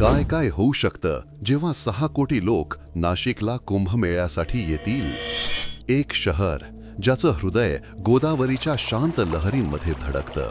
काय काय होऊ शकतं जेव्हा सहा कोटी लोक नाशिकला कुंभमेळ्यासाठी येतील? एक शहर ज्याचं हृदय गोदावरीच्या शांत लहरींमध्ये धडकतं.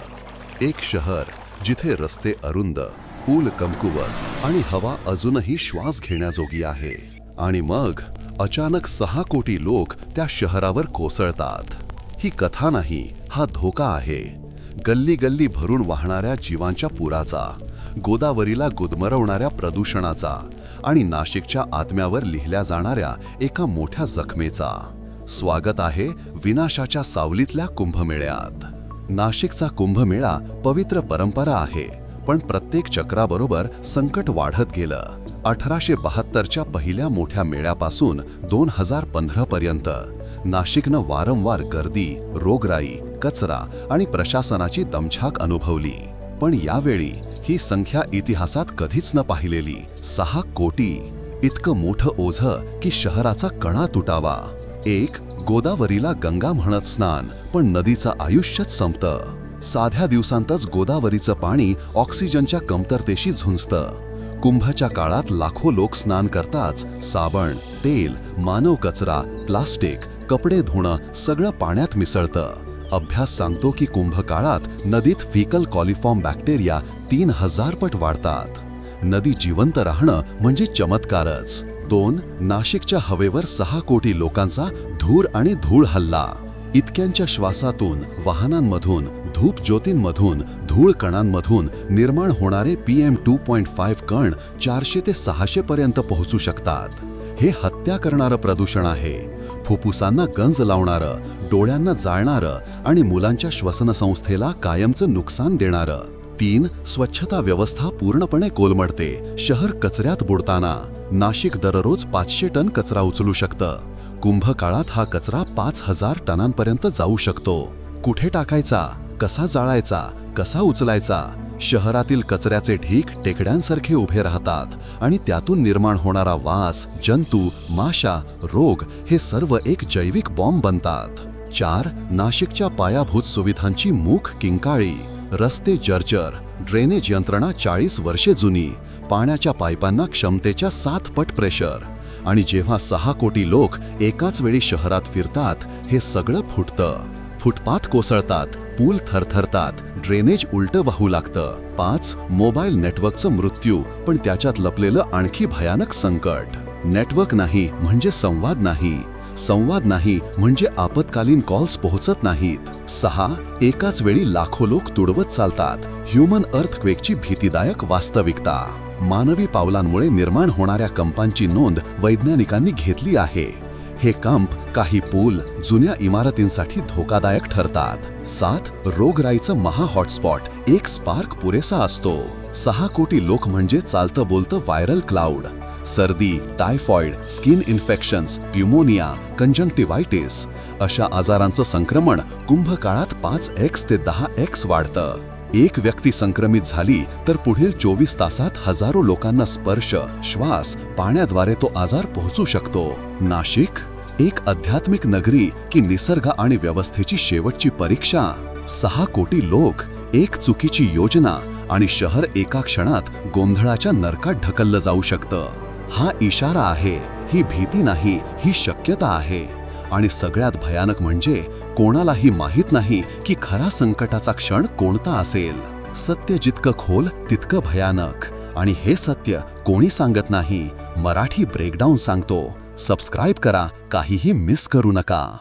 एक शहर जिथे रस्ते अरुंद पूल कमकुवत आणि हवा अजूनही श्वास घेण्याजोगी आहे. आणि मग अचानक सहा कोटी लोक त्या शहरावर कोसळतात. ही कथा नाही हा धोका आहे. गल्ली गल्ली भरून वाहणाऱ्या जीवांच्या पुराचा. गोदावरीला गुदमरवणाऱ्या प्रदूषणाचा आणि नाशिकच्या आत्म्यावर लिहिल्या जाणाऱ्या एका मोठ्या जखमेचा. स्वागत आहे विनाशाच्या सावलीतल्या कुंभमेळ्यात. नाशिकचा कुंभमेळा पवित्र परंपरा आहे पण प्रत्येक चक्राबरोबर संकट वाढत गेलं. अठराशे बहात्तरच्या पहिल्या मोठ्या मेळ्यापासून दोन हजार पंधरा पर्यंत नाशिकनं वारंवार गर्दी रोगराई कचरा आणि प्रशासनाची दमछाक अनुभवली. पण यावेळी ही संख्या इतिहासात कधीच न पाहिलेली. सहा कोटी. इतकं मोठं ओझं की शहराचा कणा तुटावा. एक गोदावरीला गंगा म्हणत स्नान पण नदीचं आयुष्यच संपतं. साध्या दिवसांतच गोदावरीचं पाणी ऑक्सिजनच्या कमतरतेशी झुंजतं. कुंभच्या काळात लाखो लोक स्नान करताच साबण तेल मानव कचरा प्लास्टिक कपडे धुणं सगळं पाण्यात मिसळतं. अभ्यास सांगतो की कुंभकाळात नदीत फिकल कॉलिफॉर्म बॅक्टेरिया तीन हजार पट वाढतात. नदी जिवंत राहणं म्हणजे चमत्कारच. दोन नाशिकच्या हवेवर सहा कोटी लोकांचा धूर आणि धूळ हल्ला. इतक्यांच्या श्वासातून वाहनांमधून धूप ज्योतींमधून धूळ कणांमधून निर्माण होणारे P M two point five कण चारशे ते सहाशे पर्यंत पोहोचू शकतात. हे हत्या करणारं प्रदूषण आहे. फुफ्फुसांना गंज लावणारं डोळ्यांना जाळणारं आणि मुलांच्या श्वसनसंस्थेला कायमचं नुकसान देणारं. तीन स्वच्छता व्यवस्था पूर्णपणे कोलमडते. शहर कचऱ्यात बुडताना. नाशिक दररोज पाचशे टन कचरा उचलू शकतं. कुंभकाळात हा कचरा पाच हजार टनांपर्यंत जाऊ शकतो. कुठे टाकायचा? कसा जाळायचा? कसा उचलायचा? शहरातील कचऱ्याचे ढीक टेकड्यांसारखे उभे राहतात आणि त्यातून निर्माण होणारा वास जंतू माशा रोग हे सर्व एक जैविक बॉम्ब बनतात. चार नाशिकच्या पायाभूत सुविधांची मुख किंकाळी. रस्ते जर्जर ड्रेनेज यंत्रणा चाळीस वर्षे जुनी पाण्याच्या पाईपांना क्षमतेच्या सात पट प्रेशर. आणि जेव्हा सहा कोटी लोक एकाच वेळी शहरात फिरतात हे सगळं फुटतं. फुटपाथ कोसळतात पूल थरथरतात. ड्रेनेज उलटं वाहू लागतं. पाच मोबाईल नेटवर्कचं मृत्यू पण त्याच्यात लपलेलं आणखी भयानक संकट. नेटवर्क नाही म्हणजे संवाद नाही. संवाद नाही म्हणजे आपत्कालीन कॉल्स पोहोचत नाहीत. सहा एकाच वेळी लाखो लोक तुडवत चालतात. ह्युमन अर्थक्वेकची भीतीदायक वास्तविकता. मानवी पावलांमुळे निर्माण होणाऱ्या कंपांची नोंद वैज्ञानिकांनी घेतली आहे. हे कंप काही पूल जुन्या इमारतींसाठी धोकादायक ठरतात. सात रोगराईचं महा हॉटस्पॉट एक स्पार्क पुरेसा असतो. सहा कोटी लोक म्हणजे चालतं बोलतं व्हायरल क्लाउड. सर्दी typhoid skin infections pneumonia conjunctivitis अशा आजारांचं संक्रमण कुंभकाळात पाच एक्स ते दहा एक्स वाढतं. एक व्यक्ती संक्रमित झाली तर पुढील चोवीस तासात हजारो लोकांना स्पर्श श्वास पाण्याद्वारे तो आजार पोहोचू शकतो. नाशिक एक आध्यात्मिक नगरी की निसर्ग आणि व्यवस्थेची शेवटची परीक्षा. सहा कोटी लोक एक चुकीची योजना आणि शहर एका क्षणात गोंधळाच्या नरकात ढकललं जाऊ शकतं. हा इशारा आहे ही भीती नाही ही शक्यता आहे. आणि सगळ्यात भयानक म्हणजे कोणालाही माहीत नाही की खरा संकटाचा क्षण कोणता असेल. सत्य जितकं खोल तितकं भयानक. आणि हे सत्य कोणी सांगत नाही. मराठी ब्रेकडाऊन सांगतो. सबस्क्राईब करा काहीही मिस करू नका.